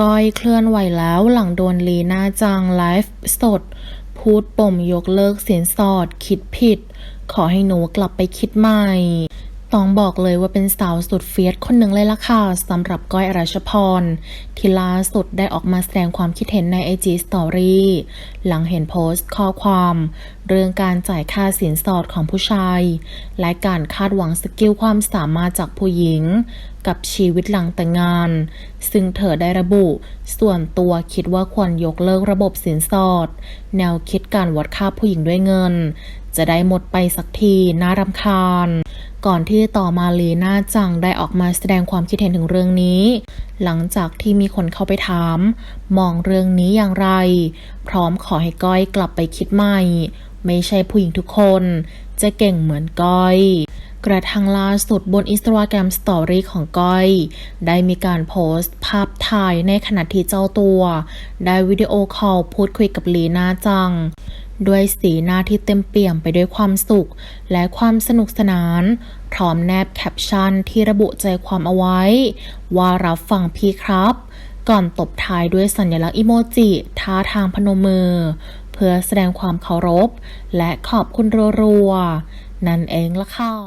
ก้อยเคลื่อนไหวแล้วหลังโดนลีน่าจังไลฟ์สด พูดปมยกเลิกสินสอด คิดผิด ขอให้หนูกลับไปคิดใหม่ ต้องบอกเลยว่าเป็นสาวสุดเฟียสคนหนึ่งเลยล่ะค่ะสำหรับก้อยอรัชพร ที่ล่าสุดได้ออกมาแสดงความคิดเห็นใน IG Story หลังเห็นโพสต์ข้อความ เรื่องการจ่ายค่าสินสอดของผู้ชาย และการคาดหวังสกิลความสามารถจากผู้หญิง กับชีวิตหลังแต่งงาน ซึ่งเธอได้ระบุ ส่วนตัวคิดว่าควรยกเลิกระบบสินสอด แนวคิดการวัดค่าผู้หญิงด้วยเงิน จะได้หมดไปสักทีน่ารำคาญ ก่อนที่ต่อมาลีน่าจังได้ออกมาแสดงความคิดเห็นถึงเรื่องนี้ หลังจากที่มีคนเข้าไปถาม มองเรื่องนี้อย่างไร พร้อมขอให้ก้อยกลับไปคิดใหม่ ไม่ใช่ผู้หญิงทุกคน จะเก่งเหมือนก้อย กระทั่งล่าสุดบนอินสตาแกรมสตอรี่ของก้อย ได้มีการโพสต์ ภาพถ่ายในขณะที่เจ้าตัว ได้วิดีโอคอลพูดคุยกับลีน่าจัง ด้วยสีหน้าที่เต็มเปี่ยมไปด้วยความสุข และความสนุกสนาน พร้อมแนบแคปชั่นที่ระบุใจความเอาไว้ ว่ารับฟังพี่ครับ ก่อนตบท้ายด้วยสัญลักษณ์อิโมจิท่าทางพนมมือ เพื่อแสดงความเคารพ และขอบคุณรัวๆนั่นเองละค่ะ